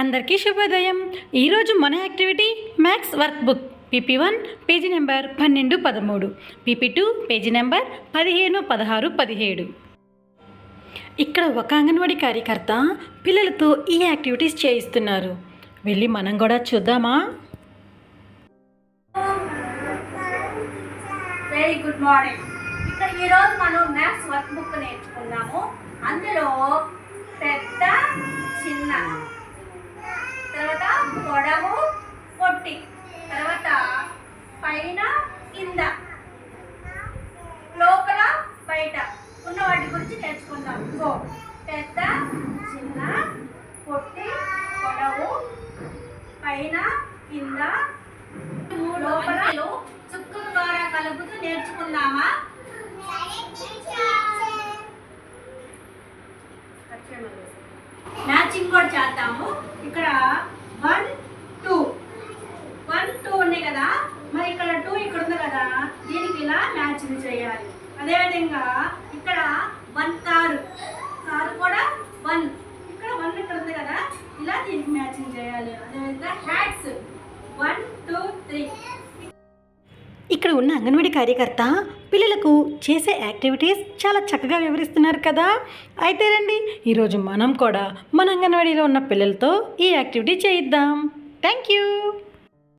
అందరికీ శుభోదయం. ఈరోజు మన activity maths work book PP one page number పన్నెండు పదమూడు. పీపీ టూ పేజీ నెంబర్ పదిహేను పదహారు పదిహేడు. ఇక్కడ ఒక అంగన్వాడీ కార్యకర్త పిల్లలతో ఈ యాక్టివిటీస్ చేయిస్తున్నారు. వెళ్ళి మనం కూడా చూద్దామా? వెరీ గుడ్ మార్నింగ్ ఇక్కడ ఈరోజు మనం మ్యాథ్స్ వర్క్ బుక్ నేర్చుకున్నాము. అందులో పెద్ద చిన్న తర్వాత పొడవు పొట్టి తర్వాత పైన కింద లోపల బయట ఉన్న వాటి గురించి నేర్చుకుందాం. సో పెద్ద చిన్న పొట్టి పొడవు పైన కింద లోపల చుక్కల ద్వారా కలుపుతూ నేర్చుకుందామా? మ్యాచింగ్ కూడా చేద్దాము. ఇక్కడ వన్ టూ. వన్ టూ ఉన్నాయి కదా. మరి ఇక్కడ టూ ఇక్కడ ఉంది కదా. దీనికి ఇలా మ్యాచింగ్ చేయాలి. అదేవిధంగా ఇక్కడ వన్ కారు. కారు కూడా వన్. ఇక్కడ వన్ ఇక్కడ ఉంది కదా. ఇలా దీనికి మ్యాచింగ్ చేయాలి. అదేవిధంగా హ్యాట్స్. One two three. ఇక్కడ ఉన్న అంగన్వాడీ కార్యకర్త పిల్లలకు చేసే యాక్టివిటీస్ చాలా చక్కగా వివరిస్తున్నారు కదా. అయితే రండి ఈరోజు మనం కూడా మన అంగన్వాడీలో ఉన్న పిల్లలతో ఈ యాక్టివిటీ చేయిద్దాం. Thank you